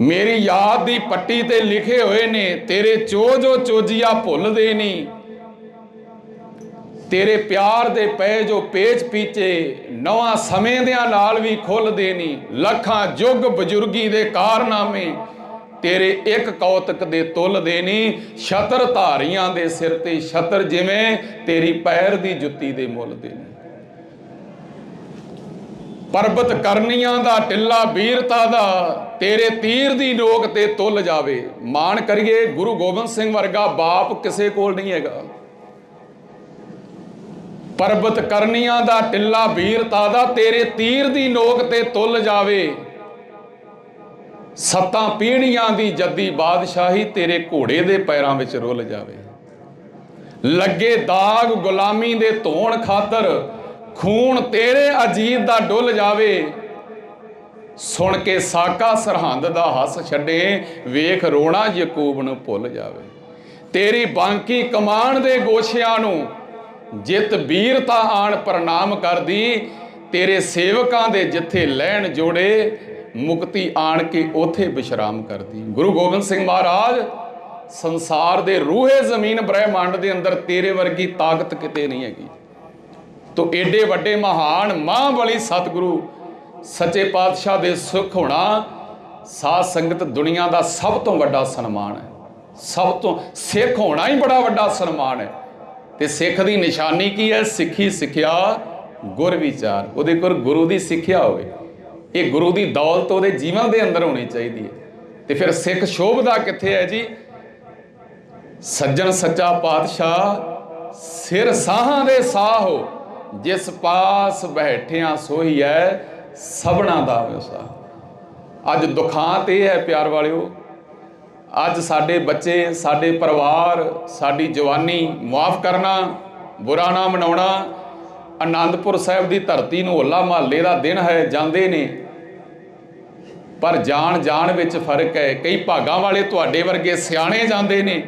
ਮੇਰੀ ਯਾਦ ਦੀ ਪੱਟੀ ਤੇ ਲਿਖੇ ਹੋਏ ਨੇ, ਤੇਰੇ ਚੋਜੋ ਚੋਜੀਆ ਭੁੱਲਦੇ ਨਹੀਂ ਤੇਰੇ ਪਿਆਰ ਦੇ ਪਏ ਜੋ ਪੇਚ ਪੀਚੇ ਨਵਾਂ ਸਮੇਂ ਦਿਆਂ ਨਾਲ ਵੀ ਖੁੱਲਦੇ ਨਹੀਂ ਲੱਖਾਂ ਯੁੱਗ ਬਜ਼ੁਰਗੀ ਦੇ ਕਾਰਨਾਮੇ, ਤੇਰੇ ਇੱਕ ਕੌਤਕ ਦੇ ਤੁੱਲਦੇ ਨਹੀਂ ਛਤਰ ਧਾਰੀਆਂ ਦੇ ਸਿਰ ਤੇ ਛਤਰ ਜਿਵੇਂ, ਤੇਰੀ ਪੈਰ ਦੀ ਜੁੱਤੀ ਦੇ ਮੁੱਲ ਦੇ ਨੇ। ਪਰਬਤ ਕਰਨੀਆਂ ਦਾ, ਟਿੱਲਾ ਵੀਰਤਾ ਦਾ ਤੇਰੇ ਤੀਰ ਦੀ ਨੋਕ ਤੇ ਤੁੱਲ ਜਾਵੇ। ਮਾਣ ਕਰੀਏ, ਗੁਰੂ ਗੋਬਿੰਦ ਸਿੰਘ ਵਰਗਾ ਬਾਪ ਕਿਸੇ ਕੋਲ ਨਹੀਂ ਹੈਗਾ। ਪਰਬਤ ਕਰਨੀਆਂ ਦਾ ਟਿੱਲਾ ਵੀਰਤਾ ਦਾ ਤੇਰੇ ਤੀਰ ਦੀ ਨੋਕ ਤੇ ਤੁੱਲ ਜਾਵੇ। ਸੱਤਾਂ ਪੀੜੀਆਂ ਦੀ ਜੱਦੀ ਬਾਦਸ਼ਾਹੀ ਤੇਰੇ ਘੋੜੇ ਦੇ ਪੈਰਾਂ ਵਿੱਚ ਰੁੱਲ ਜਾਵੇ। ਲੱਗੇ ਦਾਗ ਗੁਲਾਮੀ ਦੇ ਧੋਣ ਖਾਤਰ ਖੂਨ ਤੇਰੇ ਅਜੀਤ ਦਾ ਡੁੱਲ ਜਾਵੇ। ਸੁਣ ਕੇ ਸਾਕਾ ਸਰਹੰਦ ਦਾ ਹੱਸ ਛੱਡੇ, ਵੇਖ ਰੋਣਾ ਯਕੂਬ ਨੂੰ ਭੁੱਲ ਜਾਵੇ। ਤੇਰੀ ਬਾਂਕੀ ਕਮਾਨ ਦੇ ਗੋਛਿਆਂ ਨੂੰ ਜਿਤ ਵੀਰਤਾ ਆਣ ਪ੍ਰਣਾਮ ਕਰਦੀ, ਤੇਰੇ ਸੇਵਕਾਂ ਦੇ ਜਿੱਥੇ ਲੈਣ ਜੋੜੇ, ਮੁਕਤੀ ਆਣ ਕੇ ਉਥੇ ਵਿਸ਼ਰਾਮ ਕਰਦੀ। ਗੁਰੂ ਗੋਬਿੰਦ ਸਿੰਘ ਮਹਾਰਾਜ, ਸੰਸਾਰ ਦੇ ਰੂਹੇ ਜ਼ਮੀਨ ਬ੍ਰਹਿਮੰਡ ਦੇ ਅੰਦਰ ਤੇਰੇ ਵਰਗੀ ਤਾਕਤ ਕਿਤੇ ਨਹੀਂ ਹੈਗੀ। ਤੋ ਏਡੇ ਵੱਡੇ ਮਹਾਨ ਮਾਂ ਬਲੀ ਸਤਿਗੁਰੂ ਸੱਚੇ ਪਾਤਸ਼ਾਹ ਦੇ ਸੁਖ ਹੋਣਾ ਸਾਧ ਸੰਗਤ ਦੁਨੀਆ ਦਾ ਸਭ ਤੋਂ ਵੱਡਾ ਸਨਮਾਨ ਹੈ। ਸਭ ਤੋਂ ਸਿੱਖ ਹੋਣਾ ਹੀ ਬੜਾ ਵੱਡਾ ਸਨਮਾਨ ਹੈ। ਤੇ ਸਿੱਖ ਦੀ ਨਿਸ਼ਾਨੀ ਕੀ ਹੈ? ਸਿੱਖੀ ਸਿੱਖਿਆ, ਗੁਰ ਵਿਚਾਰ। ਉਹਦੇ ਕੋਲ ਗੁਰੂ ਦੀ ਸਿੱਖਿਆ ਹੋਵੇ। ਇਹ ਗੁਰੂ ਦੀ ਦੌਲਤ ਉਹਦੇ ਜੀਵਨ ਦੇ ਅੰਦਰ ਹੋਣੀ ਚਾਹੀਦੀ ਹੈ। ਤੇ ਫਿਰ ਸਿੱਖ ਸ਼ੋਭਦਾ ਕਿੱਥੇ ਹੈ ਜੀ? ਸੱਜਣ ਸੱਚਾ ਪਾਤਸ਼ਾਹ ਸਿਰ ਸਾਹਾਂ ਦੇ ਸਾਹ ਹੋ। ਜਿਸ ਪਾਸ ਬੈਠਿਆਂ ਸੋਈ ਹੈ ਸਭਨਾ ਦਾ ਵਿਸਾ ਅੱਜ ਦੁਖਾਂਤ ਇਹ ਹੈ ਪਿਆਰ ਵਾਲਿਓ, ਅੱਜ ਸਾਡੇ ਬੱਚੇ, ਸਾਡੇ ਪਰਿਵਾਰ, ਸਾਡੀ ਜਵਾਨੀ ਮਾਫ ਕਰਨਾ, ਬੁਰਾ ਨਾ ਮਨਾਉਣਾ ਆਨੰਦਪੁਰ ਸਾਹਿਬ ਦੀ ਧਰਤੀ ਨੂੰ ਹੋਲਾ ਮਹੱਲੇ ਦਾ ਦਿਨ ਹੈ, ਜਾਂਦੇ ਨੇ। ਪਰ ਜਾਣ ਜਾਣ ਵਿੱਚ ਫ਼ਰਕ ਹੈ, ਕਈ ਭਾਗਾਂ ਵਾਲੇ ਤੁਹਾਡੇ ਵਰਗੇ ਸਿਆਣੇ ਜਾਂਦੇ ਨੇ,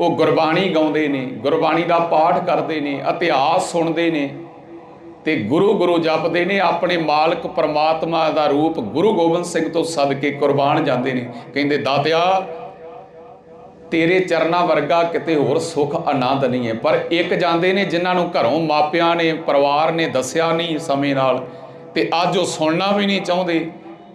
ਉਹ ਗੁਰਬਾਣੀ ਗਾਉਂਦੇ ਨੇ, ਗੁਰਬਾਣੀ ਦਾ ਪਾਠ ਕਰਦੇ ਨੇ, ਇਤਿਹਾਸ ਸੁਣਦੇ ਨੇ। ਤੇ ਗੁਰੂ ਗੁਰੂ ਜਪਦੇ ਨੇ, ਆਪਣੇ ਮਾਲਕ ਪਰਮਾਤਮਾ ਦਾ ਰੂਪ ਗੁਰੂ ਗੋਬਿੰਦ ਸਿੰਘ ਤੋਂ ਸਦਕੇ ਕੁਰਬਾਨ ਜਾਂਦੇ ਨੇ। ਕਹਿੰਦੇ, ਦਾਤਿਆ, ਤੇਰੇ ਚਰਨਾਂ ਵਰਗਾ ਕਿਤੇ ਹੋਰ ਸੁੱਖ ਆਨੰਦ ਨਹੀਂ ਹੈ। ਪਰ ਇੱਕ ਜਾਂਦੇ ਨੇ ਜਿਨ੍ਹਾਂ ਨੂੰ ਘਰੋਂ ਮਾਪਿਆਂ ਨੇ, ਪਰਿਵਾਰ ਨੇ ਦੱਸਿਆ ਨਹੀਂ ਸਮੇਂ ਨਾਲ ਤੇ ਅੱਜ ਉਹ ਸੁਣਨਾ ਵੀ ਨਹੀਂ ਚਾਹੁੰਦੇ।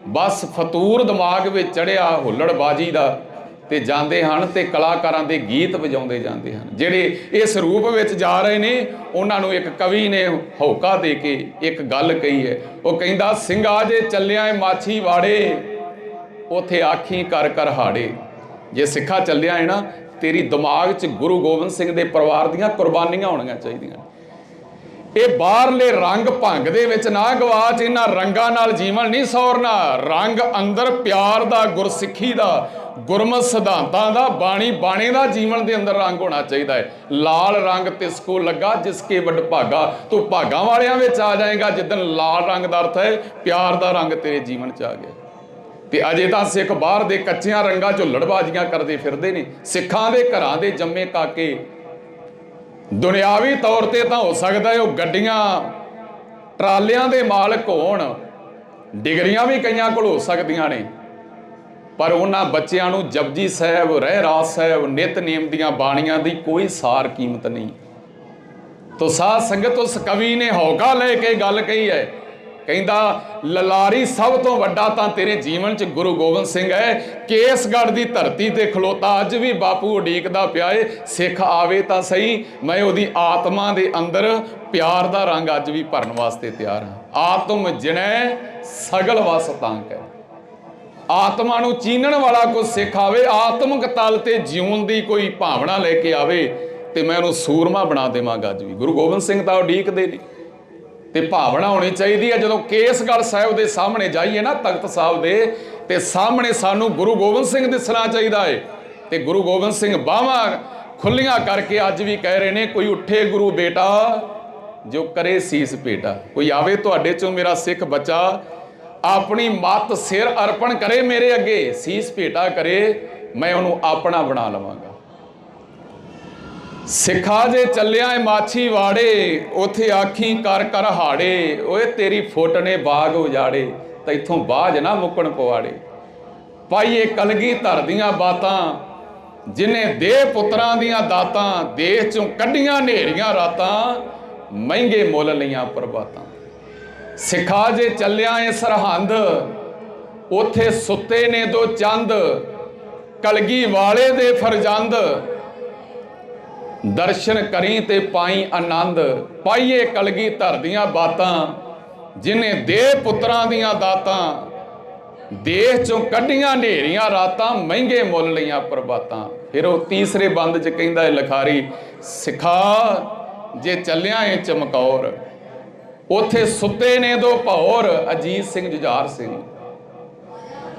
ਬਸ ਫਤੂਰ ਦਿਮਾਗ ਵਿੱਚ ਚੜਿਆ ਹੁੱਲੜਬਾਜੀ ਦਾ ਤੇ ਜਾਂਦੇ ਹਨ ਤੇ ਕਲਾਕਾਰਾਂ ਦੇ ਗੀਤ ਵਜਾਉਂਦੇ ਜਾਂਦੇ ਹਨ। ਜਿਹੜੇ ਇਸ ਰੂਪ ਵਿੱਚ ਜਾ ਰਹੇ ਨੇ, ਉਹਨਾਂ ਨੂੰ ਇੱਕ ਕਵੀ ਨੇ ਹੌਕਾ ਦੇ ਕੇ ਇੱਕ ਗੱਲ ਕਹੀ ਹੈ। ਉਹ ਕਹਿੰਦਾ ਸਿੰਘਾ ਜੇ ਚੱਲਿਆ ਏ ਮਾਛੀ ਵਾੜੇ ਉਥੇ ਆਖੀ ਕਰ ਕਰ ਹਾੜੇ ਜੇ ਸਿੱਖਾ ਚੱਲਿਆ ਏ ਨਾ, ਤੇਰੀ ਦਿਮਾਗ 'ਚ ਗੁਰੂ ਗੋਬਿੰਦ ਸਿੰਘ ਦੇ ਪਰਿਵਾਰ ਦੀਆਂ ਕੁਰਬਾਨੀਆਂ ਹੋਣੀਆਂ ਚਾਹੀਦੀਆਂ ਇਹ ਬਾਹਰਲੇ ਰੰਗ ਭੰਗ ਦੇ ਵਿੱਚ ਨਾ ਗਵਾਚ ਇਹਨਾਂ ਰੰਗਾਂ ਨਾਲ ਜੀਵਨ ਨਹੀਂ ਸੌਰਨਾ। ਰੰਗ ਅੰਦਰ ਪਿਆਰ ਦਾ, ਗੁਰਸਿੱਖੀ ਦਾ, ਗੁਰਮਤ ਸਿਧਾਂਤਾਂ ਦਾ, ਬਾਣੀ ਬਾਣੇ ਦਾ ਜੀਵਨ ਦੇ ਅੰਦਰ ਰੰਗ ਹੋਣਾ ਚਾਹੀਦਾ ਹੈ। ਲਾਲ ਰੰਗ ਤਿਸ ਕੋ ਲੱਗਾ ਜਿਸ ਕੇ ਵੱਡ ਭਾਗਾ। ਤੂੰ ਭਾਗਾਂ ਵਾਲਿਆਂ ਵਿੱਚ ਆ ਜਾਏਗਾ ਜਿੱਦਨ ਲਾਲ ਰੰਗ ਦਾ ਅਰਥ ਹੈ, ਪਿਆਰ ਦਾ ਰੰਗ ਤੇਰੇ ਜੀਵਨ 'ਚ ਆ ਗਿਆ। ਤੇ ਅਜੇ ਤਾਂ ਸਿੱਖ ਬਾਹਰ ਦੇ ਕੱਚਿਆਂ ਰੰਗਾਂ 'ਚ ਲੜਬਾਜ਼ੀਆਂ ਕਰਦੇ ਫਿਰਦੇ ਨੇ। ਸਿੱਖਾਂ ਦੇ ਘਰਾਂ ਦੇ ਜੰਮੇ ਕਾਕੇ ਦੁਨਿਆਵੀ ਤੌਰ ਤੇ ਤਾਂ ਹੋ ਸਕਦਾ ਹੈ ਉਹ ਗੱਡੀਆਂ, ਟਰਾਲਿਆਂ ਦੇ ਮਾਲਕ ਹੋਣ। ਡਿਗਰੀਆਂ ਵੀ ਕਈਆਂ ਕੋਲ ਹੋ ਸਕਦੀਆਂ ਨੇ। ਪਰ ਉਹਨਾਂ ਬੱਚਿਆਂ ਨੂੰ ਜਪਜੀ ਸਾਹਿਬ ਰਹਿ ਰਾਸ ਸਾਹਿਬ ਨਿਤਨੇਮ ਦੀਆਂ ਬਾਣੀਆਂ ਦੀ ਕੋਈ ਸਾਰ ਕੀਮਤ ਨਹੀਂ। ਤੋ ਸਾਧ ਸੰਗਤ ਉਸ ਕਵੀ ਨੇ ਹੌਕਾ ਲੈ ਕੇ ਗੱਲ ਕਹੀ ਹੈ ਕਹਿੰਦਾ, ਲਲਾਰੀ ਸਭ ਤੋਂ ਵੱਡਾ ਤਾਂ ਤੇਰੇ ਜੀਵਨ 'ਚ ਗੁਰੂ ਗੋਬਿੰਦ ਸਿੰਘ ਹੈ। ਕੇਸਗੜ੍ਹ ਦੀ ਧਰਤੀ ਤੇ ਖਲੋਤਾ, ਅੱਜ ਵੀ ਬਾਪੂ ਉਡੀਕਦਾ ਪਿਆ ਏ। ਸਿੱਖ ਆਵੇ ਤਾਂ ਸਹੀ, ਮੈਂ ਉਹਦੀ ਆਤਮਾ ਦੇ ਅੰਦਰ ਪਿਆਰ ਦਾ ਰੰਗ ਅੱਜ ਵੀ ਭਰਨ ਵਾਸਤੇ ਤਿਆਰ ਹਾਂ। ਆਤਮ ਜਿਣੈ, ਸਗਲ ਵਸ ਤਾਂਕ ਹੈ ਆਤਮਾ ਨੂੰ ਚੀਨਣ ਵਾਲਾ ਕੋਈ ਸਿੱਖ ਆਵੇ, ਆਤਮਿਕ ਤਲ ਤੇ ਜਿਉਣ ਦੀ ਕੋਈ ਭਾਵਨਾ ਲੈ ਕੇ ਆਵੇ, ਤੇ ਮੈਂ ਉਹਨੂੰ ਸੂਰਮਾ ਬਣਾ ਦੇਵਾਂਗਾ ਅੱਜ ਵੀ। ਗੁਰੂ ਗੋਬਿੰਦ ਸਿੰਘ ਤਾਂ ਉਡੀਕਦੇ ਨੇ। ਤੇ ਭਾਵਨਾ ਹੋਣੀ ਚਾਹੀਦੀ ਹੈ। ਜਦੋਂ ਕੇਸਗੜ੍ਹ ਸਾਹਿਬ ਦੇ ਸਾਹਮਣੇ ਜਾਈਏ ਨਾ ਤਖਤ ਸਾਹਿਬ ਦੇ, ਤੇ ਸਾਹਮਣੇ ਸਾਨੂੰ ਗੁਰੂ ਗੋਬਿੰਦ ਸਿੰਘ ਦਿਸਣਾ ਚਾਹੀਦਾ ਹੈ ਤੇ ਗੁਰੂ ਗੋਬਿੰਦ ਸਿੰਘ ਬਾਹਾਂ ਖੁੱਲੀਆਂ ਕਰਕੇ ਅੱਜ ਵੀ ਕਹਿ ਰਹੇ ਨੇ, ਕੋਈ ਉੱਠੇ ਗੁਰੂ ਬੇਟਾ, ਜੋ ਕਰੇ ਸੀਸ ਭੇਟਾ। ਕੋਈ ਆਵੇ ਤੁਹਾਡੇ ਚੋਂ ਮੇਰਾ ਸਿੱਖ ਬੱਚਾ, ਆਪਣੀ ਮੱਤ ਸਿਰ ਅਰਪਣ ਕਰੇ ਮੇਰੇ ਅੱਗੇ, ਸੀਸ ਭੇਟਾ ਕਰੇ, ਮੈਂ ਉਹਨੂੰ ਆਪਣਾ ਬਣਾ ਲਵਾਂਗਾ। ਸਿੱਖਾ ਜੇ ਚੱਲਿਆ ਏ ਮਾਛੀ ਵਾੜੇ ਉਥੇ ਆਖੀ ਕਰ ਕਰ ਹਾੜੇ। ਓਏ ਤੇਰੀ ਫੁੱਟ ਨੇ ਬਾਗ ਉਜਾੜੇ, ਤੈਥੋਂ ਬਾਜ ਨਾ ਮੁੱਕਣ ਪਵਾੜੇ ਪਾਈਏ ਕਲਗੀ ਧਰ ਦੀਆਂ ਬਾਤਾਂ, ਜਿਨੇ ਦੇ ਪੁੱਤਰਾਂ ਦੀਆਂ ਦਾਤਾਂ, ਦੇਸ਼ ਚੋਂ ਕੱਢੀਆਂ ਨੇਰੀਆਂ ਰਾਤਾਂ, ਮਹਿੰਗੇ ਮੁੱਲ ਲਈਆਂ ਪ੍ਰਭਾਤਾਂ। ਸਿਖਾ ਜੇ ਚੱਲਿਆ ਏ ਸਰਹੰਦ, ਉਥੇ ਸੁੱਤੇ ਨੇ ਦੋ ਚੰਦ, ਕਲਗੀ ਵਾਲੇ ਦੇ ਫਰਜ਼ੰਦ ਦਰਸ਼ਨ ਕਰੀ ਤੇ ਪਾਈ ਆਨੰਦ, ਪਾਈਏ ਕਲਗੀ ਧਰ ਦੀਆਂ ਬਾਤਾਂ, ਜਿਨੇ ਦੇ ਪੁੱਤਰਾਂ ਦੀਆਂ ਦਾਤਾਂ ਦੇਸ਼ ਚੋਂ ਕੱਢੀਆਂ ਨੇਰੀਆਂ ਰਾਤਾਂ, ਮਹਿੰਗੇ ਮੁੱਲ ਲਈਆਂ ਪ੍ਰਭਾਤਾਂ। ਫਿਰ ਉਹ ਤੀਸਰੇ ਬੰਦ 'ਚ ਕਹਿੰਦਾ ਹੈ ਲਖਾਰੀ, ਸਿਖਾ, ਜੇ ਚੱਲਿਆ ਏ ਚਮਕੌਰ, ਉਥੇ ਸੁੱਤੇ ਨੇ ਦੋ ਭੌਰ, ਅਜੀਤ ਸਿੰਘ ਜੁਝਾਰ ਸਿੰਘ।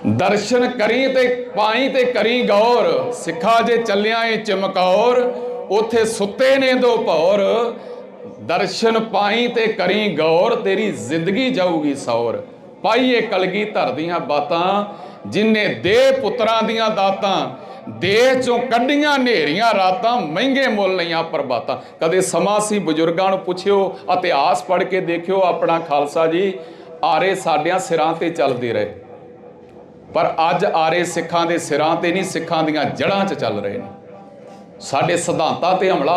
ਦਰਸ਼ਨ ਕਰੀ ਤੇ ਪਾਈ ਤੇ ਕਰੀ ਗੌਰ, ਸਿੱਖਾ ਜੇ ਚੱਲਿਆ ਏ ਚਮਕੌਰ ਉਥੇ ਸੁੱਤੇ ਨੇ ਦੋ ਭੌਰ। ਦਰਸ਼ਨ ਪਾਈ ਤੇ ਕਰੀ ਗੌਰ, ਤੇਰੀ ਜ਼ਿੰਦਗੀ ਜਾਊਗੀ ਸੌਰ। ਪਾਈਏ ਕਲਗੀ ਧਰ ਦੀਆਂ ਬਾਤਾਂ, ਜਿਨੇ ਦੇ ਪੁੱਤਰਾਂ ਦੀਆਂ ਦਾਤਾਂ ਦੇਹ ਚੋਂ ਕੱਢੀਆਂ ਨੇਰੀਆਂ, ਰਾਤਾਂ ਮਹਿੰਗੇ ਮੁੱਲ ਲਈਆਂ ਪ੍ਰਭਾਤਾਂ। ਕਦੇ ਸਮਾਂ ਸੀ ਬਜ਼ੁਰਗਾਂ ਨੂੰ ਪੁੱਛਿਓ ਇਤਿਹਾਸ ਪੜ੍ਹ ਕੇ ਦੇਖਿਓ ਆਪਣਾ ਖਾਲਸਾ ਜੀ, ਆਰੇ ਸਾਡਿਆਂ ਸਿਰਾਂ ਤੇ ਚੱਲਦੇ ਰਹੇ। ਪਰ ਅੱਜ ਆਰੇ ਸਿੱਖਾਂ ਦੇ ਸਿਰਾਂ ਤੇ ਨਹੀਂ, ਸਿੱਖਾਂ ਦੀਆਂ ਜੜ੍ਹਾਂ 'ਚ ਚੱਲ ਰਹੇ ਨੇ। ਸਾਡੇ ਸਿਧਾਂਤਾਂ ਤੇ ਹਮਲਾ